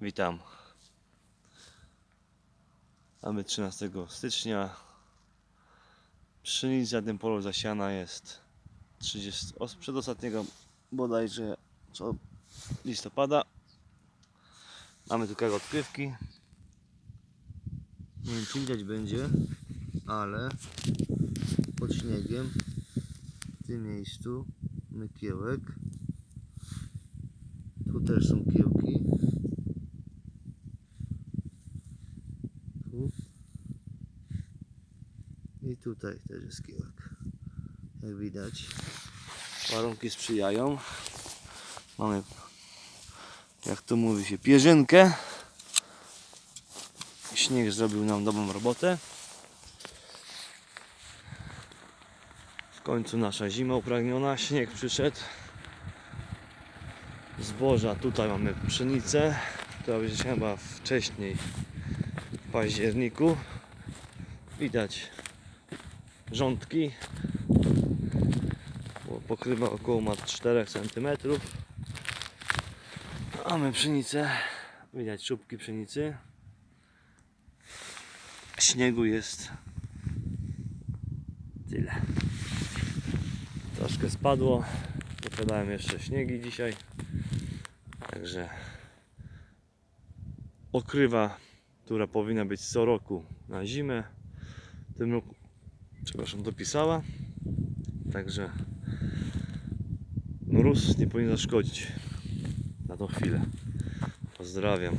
Witam. Mamy 13 stycznia. Pszenica tym polu zasiana jest 30, os- przedostatniego bodajże co listopada. Mamy tu kawę odkrywki. Nie wiem czy widać będzie, ale pod śniegiem w tym miejscu mamy kiełek. Tu też są kiełki. Tu. I tutaj też jest kiełek. Jak widać. Warunki sprzyjają. Mamy, jak to mówi się, pierzynkę. Śnieg zrobił nam dobrą robotę. W końcu nasza zima upragniona, śnieg przyszedł. Zboża, tutaj mamy pszenicę, która będzie chyba wcześniej październiku. Widać rządki. Pokrywa około ma 4 cm. Mamy pszenicę. Widać czubki pszenicy. Śniegu jest tyle. Troszkę spadło. Wypadałem jeszcze śniegi dzisiaj. Także okrywa, która powinna być co roku na zimę, w tym roku, przepraszam, dopisała. Także mróz nie powinien zaszkodzić na tą chwilę. Pozdrawiam.